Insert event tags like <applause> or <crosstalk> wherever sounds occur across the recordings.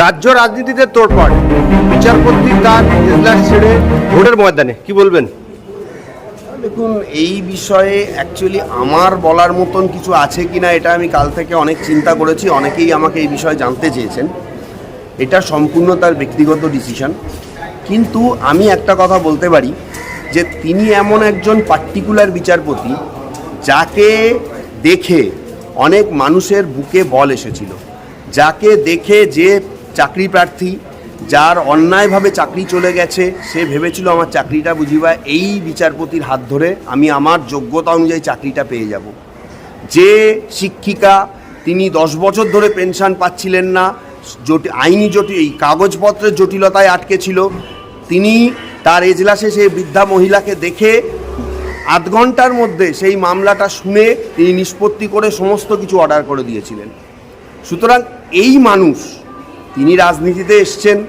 রাজ্য রাজনীতিতে তোড়পাড় বিচারপতি তার এজলাস ছেড়ে ভোটের ময়দানে, কি বলবেন? দেখুন, এই বিষয়ে অ্যাকচুয়ালি আমার বলার মতন কিছু আছে কি না এটা আমি কাল থেকে অনেক চিন্তা করেছি, অনেকেই আমাকে এই বিষয়ে জানতে চেয়েছেন। এটা সম্পূর্ণ তার ব্যক্তিগত ডিসিশন কিন্তু আমি একটা কথা বলতে পারি, যে তিনি এমন একজন পার্টিকুলার বিচারপতি যাকে দেখে অনেক মানুষের বুকে বল এসেছিল। যাকে দেখে যে চাকরি প্রার্থী, যার অন্যায়ভাবে চাকরি চলে গেছে, সে ভেবেছিল আমার চাকরিটা বুঝিবা, এই বিচারপতির হাত ধরে আমি আমার যোগ্যতা অনুযায়ী চাকরিটা পেয়ে যাব। যে শিক্ষিকা, তিনি দশ বছর ধরে পেনশন পাচ্ছিলেন না, জটি, আইনি জটিল এই কাগজপত্রের জটিলতায় আটকে ছিল, তিনি তার এজলাসে সেই বৃদ্ধা মহিলাকে দেখে আধ ঘণ্টার মধ্যে সেই মামলাটা শুনে তিনি নিষ্পত্তি করে সমস্ত কিছু অর্ডার করে দিয়েছিলেন। সুতরাং এই মানুষ তিনি রাজনীতিতে এসছেন,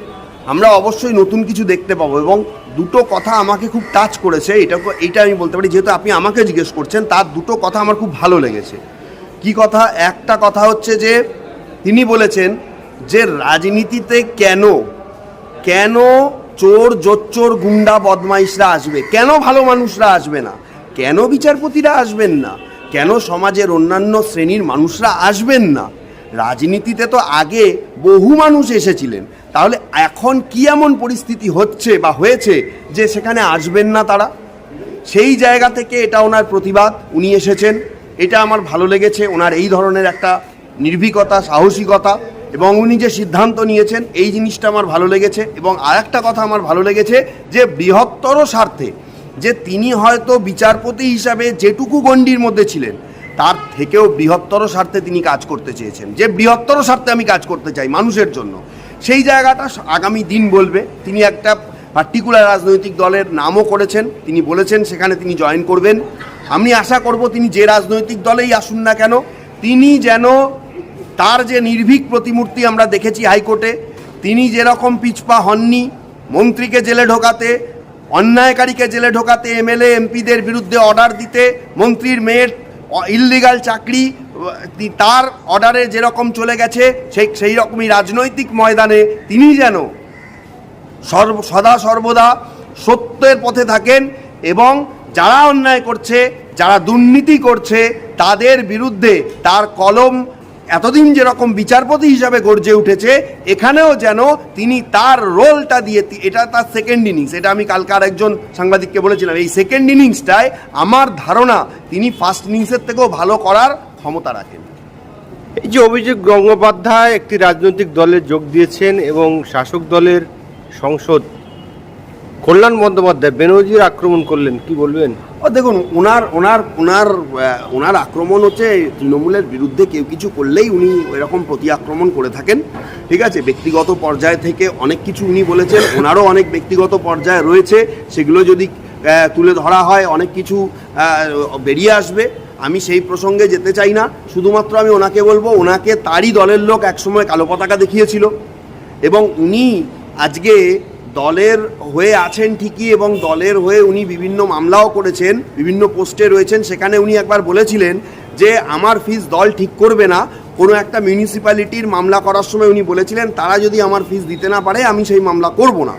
আমরা অবশ্যই নতুন কিছু দেখতে পাবো এবং দুটো কথা আমাকে খুব টাচ করেছে, এটা এইটা আমি বলতে পারি, যেহেতু আপনি আমাকে জিজ্ঞেস করছেন, তার দুটো কথা আমার খুব ভালো লেগেছে। কি কথা? একটা কথা হচ্ছে যে, তিনি বলেছেন যে রাজনীতিতে কেন কেন চোর জোচ্চোর গুন্ডা বদমাইশরা আসবে? কেন ভালো মানুষরা আসবে না? কেন বিচারপতিরা আসবেন না? কেন সমাজের অন্যান্য শ্রেণির মানুষরা আসবেন না? রাজনীতিতে তো আগে বহু মানুষ এসেছিলেন। তাহলে এখন কি এমন পরিস্থিতি হচ্ছে বা হয়েছে যে সেখানে আসবেন না তারা? সেই জায়গা থেকে এটা ওনার প্রতিবাদ, উনি এসেছেন। এটা আমার ভালো লেগেছে, ওনার এই ধরনের একটা নির্ভীকতা, সাহসিকতা এবং উনি যে সিদ্ধান্ত নিয়েছেন, এই জিনিসটা আমার ভালো লেগেছে এবং আর একটা কথা আমার ভালো লেগেছে যে বৃহত্তর স্বার্থে যে তিনি হয়তো বিচারপতি হিসাবে যেটুকু গণ্ডির মধ্যে ছিলেন তার থেকেও বৃহত্তর স্বার্থে তিনি কাজ করতে চেয়েছেন। যে বৃহত্তর স্বার্থে আমি কাজ করতে চাই মানুষের জন্য, সেই জায়গাটা আগামী দিন বলবে। তিনি একটা পার্টিকুলার রাজনৈতিক দলের নামও করেছেন। তিনি বলেছেন সেখানে তিনি জয়েন করবেন। আমি আশা করব তিনি যে রাজনৈতিক দলেই আসুন না কেন, তিনি যেন তার যে নির্ভীক প্রতিমূর্তি আমরা দেখেছি হাইকোর্টে, তিনি যেরকম পিছপা হননি, মন্ত্রীকে জেলে ঢোকাতে, অন্যায়কারীকে জেলে ঢোকাতে, এমএলএ, এমপিদের বিরুদ্ধে অর্ডার দিতে, মন্ত্রীর মেয়ের ইললিগাল চাকরি তার অর্ডারে যেরকম চলে গেছে, সেই সেই রকমই রাজনৈতিক ময়দানে তিনি যেন সর্ব, সদা সর্বদা সত্যের পথে থাকেন এবং যারা অন্যায় করছে, যারা দুর্নীতি করছে, তাদের বিরুদ্ধে তার কলম এতদিন যেরকম বিচারপতি হিসাবে গর্জে উঠেছে, এখানেও যেন তিনি তার রোলটা দিয়ে এটা তার সেকেন্ড ইনিংস এটা আমি কালকে আর একজন সাংবাদিককে বলেছিলাম, এই সেকেন্ড ইনিংসটায় আমার ধারণা তিনি ফার্স্ট ইনিংসের থেকেও ভালো করার ক্ষমতা রাখেন। এই যে অভিযোগ গঙ্গোপাধ্যায় একটি রাজনৈতিক দলে যোগ দিয়েছেন এবং শাসক দলের সংসদ, কল্যাণ বন্দ্যোপাধ্যায়, বেনজির আক্রমণ করলেন, কি বলবেন? ও দেখুন ওনার ওনার ওনার ওনার আক্রমণ হচ্ছে তৃণমূলের বিরুদ্ধে কেউ কিছু করলেই উনি এরকম প্রতি আক্রমণ করে থাকেন। ঠিক আছে? ব্যক্তিগত পর্যায় থেকে অনেক কিছু উনি বলেছেন ওনারও অনেক ব্যক্তিগত পর্যায়ে রয়েছে। সেগুলো যদি তুলে ধরা হয়, অনেক কিছু বেরিয়ে আসবে। আমি সেই প্রসঙ্গে যেতে চাই না। শুধুমাত্র আমি ওনাকে বলব, ওনাকে তারই দলের লোক একসময় কালো পতাকা দেখিয়েছিল। এবং উনি আজকে দলের হয়ে আছেন ঠিকই এবং দলের হয়ে উনি বিভিন্ন মামলাও করেছেন, বিভিন্ন পোস্টে রয়েছেন। সেখানে উনি একবার বলেছিলেন যে, আমার ফিস দল ঠিক করবে না। কোনো একটা মিউনিসিপ্যালিটির মামলা করার সময় উনি বলেছিলেন, তারা যদি আমার ফিস দিতে না পারে, আমি সেই মামলা করব না।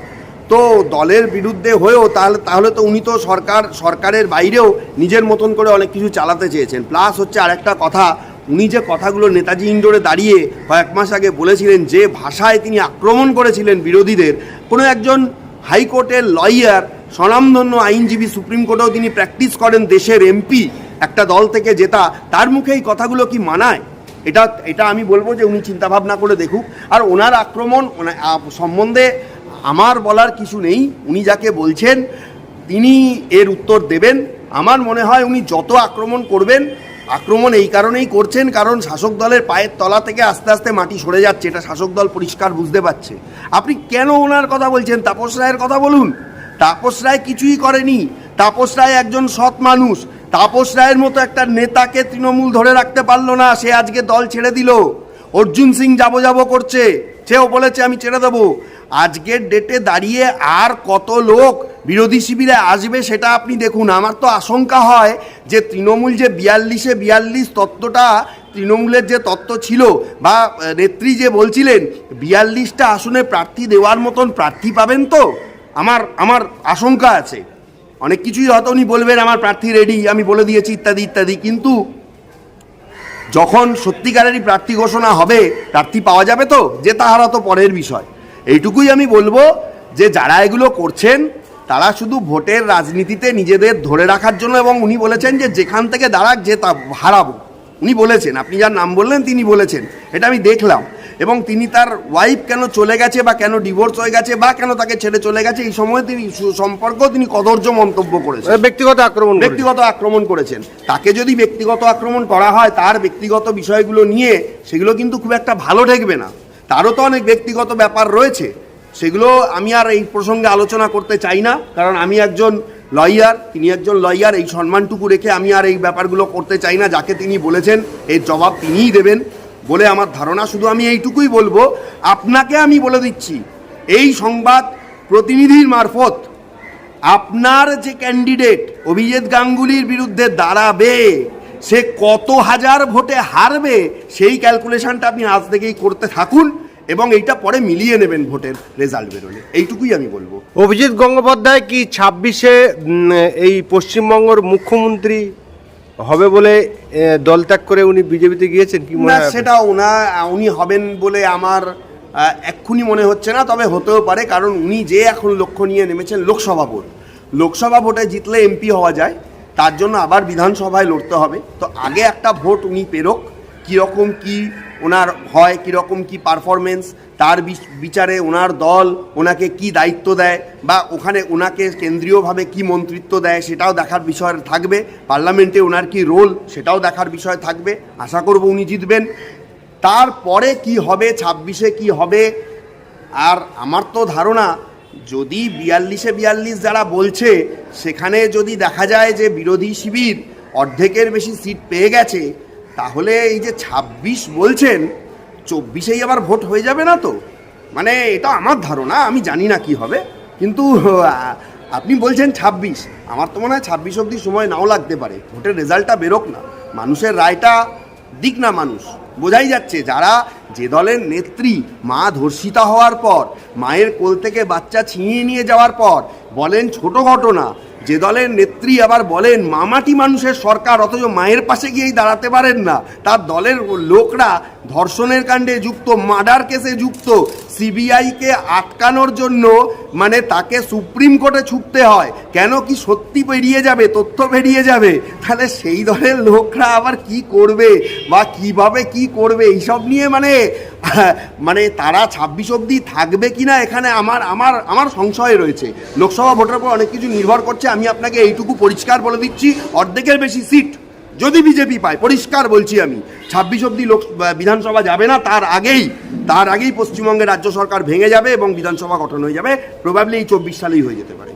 তো দলের বিরুদ্ধে হয়েও তাহলে তাহলে তো উনি তো সরকার, সরকারের বাইরেও নিজের মতন করে অনেক কিছু চালাতে চেয়েছেন। প্লাস হচ্ছে আরেকটা কথা উনি যে কথাগুলো নেতাজি ইন্ডোরে দাঁড়িয়ে কয়েক মাস আগে বলেছিলেন যে ভাষায় তিনি আক্রমণ করেছিলেন বিরোধীদের, কোনো একজন হাইকোর্টের লয়ার, স্বনামধন্য আইনজীবী সুপ্রিম কোর্টেও তিনি প্র্যাকটিস করেন দেশের এমপি, একটা দল থেকে জেতা, তার মুখে এই কথাগুলো কি মানায়? এটা এটা আমি বলব যে উনি চিন্তাভাবনা করে দেখুক। আর ওনার আক্রমণ ওনা- সম্বন্ধে আমার বলার কিছু নেই, উনি যাকে বলছেন, তিনি এর উত্তর দেবেন। আমার মনে হয় উনি যত আক্রমণ করবেন আক্রমণ এই কারণেই করছেন, কারণ শাসক দলের পায়ের তলা থেকে আস্তে আস্তে মাটি সরে যাচ্ছে, এটা শাসক দল পরিষ্কার বুঝতে পারছে। আপনি কেন ওনার কথা বলছেন? তাপস রায়ের কথা বলুন। তাপস রায় কিছুই করেনি। তাপস রায় একজন সৎ মানুষ। তাপস রায়ের মতো একটা নেতাকে তৃণমূল ধরে রাখতে পারল না, সে আজকে দল ছেড়ে দিল। অর্জুন সিং যাব যাব করছে, সেও বলেছে আমি ছেড়ে দেবো। আজকের ডেটে দাঁড়িয়ে আর কত লোক বিরোধী শিবিরে আসবে সেটা আপনি দেখুন। আমার তো আশঙ্কা হয় যে তৃণমূল যে বিয়াল্লিশে বিয়াল্লিশ তত্ত্বটা, তৃণমূলের যে তত্ত্ব ছিল বা নেত্রী যে বলছিলেন, বিয়াল্লিশটা আসনে প্রার্থী দেওয়ার মতন প্রার্থী পাবেন তো? আমার আমার আশঙ্কা আছে। অনেক কিছুই হয়তো উনি বলবেন, আমার প্রার্থী রেডি আমি বলে দিয়েছি ইত্যাদি ইত্যাদি। কিন্তু যখন সত্যিকারেরই প্রার্থী ঘোষণা হবে, প্রার্থী পাওয়া যাবে তো? যে তাহারা তো পরের বিষয়। এইটুকুই আমি বলব যে যারা এগুলো করছেন তারা শুধু ভোটের রাজনীতিতে নিজেদের ধরে রাখার জন্য এবং উনি বলেছেন যে যেখান থেকে দাঁড়াক যে তা হারাবো। উনি বলেছেন আপনি যার নাম বললেন তিনি বলেছেন এটা আমি দেখলাম। এবং তিনি তার ওয়াইফ কেন চলে গেছে বা কেন ডিভোর্স হয়ে গেছে বা কেন তাকে ছেড়ে চলে গেছে এই সময় তিনি সু- সম্পর্কেও তিনি কদর্য মন্তব্য করেছেন। ব্যক্তিগত আক্রমণ ব্যক্তিগত আক্রমণ করেছেন। তাকে যদি ব্যক্তিগত আক্রমণ করা হয় তার ব্যক্তিগত বিষয়গুলো নিয়ে সেগুলো কিন্তু খুব একটা ভালো ঠেকবে না। তারও তো অনেক ব্যক্তিগত ব্যাপার রয়েছে। সেগুলো আমি আর এই প্রসঙ্গে আলোচনা করতে চাই না, কারণ আমি একজন লয়ার, তিনি একজন লয়ার, এই সম্মানটুকু রেখে আমি আর এই ব্যাপারগুলো করতে চাই না, যাকে তিনি বলেছেন, এর জবাব তিনিই দেবেন বলে আমার ধারণা। শুধু আমি এইটুকুই বলব, আপনাকে আমি বলে দিচ্ছি, এই সংবাদ প্রতিনিধির মারফত আপনার যে ক্যান্ডিডেট অভিজিৎ গাঙ্গুলির বিরুদ্ধে দাঁড়াবে সে কত হাজার ভোটে হারবে সেই ক্যালকুলেশনটা আপনি আজ থেকেই করতে থাকুন এবং এইটা পরে মিলিয়ে নেবেন ভোটের রেজাল্ট বেরোলে। এইটুকুই আমি বলব। অভিজিৎ গঙ্গোপাধ্যায় কি ছাব্বিশে এই পশ্চিমবঙ্গের মুখ্যমন্ত্রী হবে বলে দল ত্যাগ করে উনি বিজেপিতে গিয়েছেন কি মনে না সেটা ওনা উনি হবেন বলে আমার এক্ষুনি মনে হচ্ছে না তবে হতেও পারে কারণ উনি যে এখন লক্ষ্য নিয়ে নেমেছেন লোকসভা ভোট। লোকসভা ভোটে জিতলে এমপি হওয়া যায় তার জন্য আবার বিধানসভায় লড়তে হবে। তো আগে একটা ভোট উনি পেরোক, কীরকম কি ওনার হয়, কীরকম কি পারফরমেন্স তার বিচারে ওনার দল ওনাকে কি দায়িত্ব দেয় বা ওখানে ওনাকে কেন্দ্রীয়ভাবে কি মন্ত্রিত্ব দেয় সেটাও দেখার বিষয় থাকবে। পার্লামেন্টে ওনার কি রোল সেটাও দেখার বিষয় থাকবে। আশা করব উনি জিতবেন। তারপরে কি হবে, ছাব্বিশে কি হবে, আর আমার তো ধারণা যদি বিয়াল্লিশে বিয়াল্লিশ যারা বলছে, সেখানে যদি দেখা যায় যে বিরোধী শিবির অর্ধেকের বেশি সিট পেয়ে গেছে, তাহলে এই যে ছাব্বিশ বলছেন, চব্বিশেই আবার ভোট হয়ে যাবে না তো? মানে এটা আমার ধারণা, আমি জানি না কি হবে। কিন্তু আপনি বলছেন ছাব্বিশ, আমার তো মনে হয় ছাব্বিশ অবধি সময় নাও লাগতে পারে। ভোটের রেজাল্টটা বেরোক না। মানুষের রায়টা দিক না মানুষ। বোঝাই যাচ্ছে যারা যে দলের নেত্রী, মা ধর্ষিতা হওয়ার পর, মায়ের কোল থেকে বাচ্চা ছিনিয়ে নিয়ে যাওয়ার পর, বলেন ছোট ঘটনা। যে দলের নেত্রী আবার বলেন, মামাটি মানুষের সরকার, অথচ মায়ের পাশে গিয়েই দাঁড়াতে পারেন না। তার দলের লোকরা ধর্ষণের কাণ্ডে যুক্ত, মার্ডার কেসে যুক্ত সিবিআইকে আটকানোর জন্য মানে তাকে সুপ্রিম কোর্টে ছুটতে হয়। কেন কি সত্যি বেরিয়ে যাবে, তথ্য বেরিয়ে যাবে? তাহলে সেই দলের লোকরা আবার কি করবে বা কীভাবে কি করবে? এইসব নিয়ে মানে <laughs> মানে তারা ছাব্বিশ অবধি থাকবে কিনা এখানে আমার আমার আমার সংশয় রয়েছে। লোকসভা ভোটের উপর অনেক কিছু নির্ভর করছে, আমি আপনাকে এইটুকু পরিষ্কার বলে দিচ্ছি, অর্ধেকের বেশি সিট যদি বিজেপি পায়, পরিষ্কার বলছি আমি, ছাব্বিশ অবধি লোক বিধানসভা যাবে না, তার আগেই তার আগেই পশ্চিমবঙ্গের রাজ্য সরকার ভেঙে যাবে এবং বিধানসভা গঠন হয়ে যাবে। প্রবাবলি এই চব্বিশ সালেই হয়ে যেতে পারে।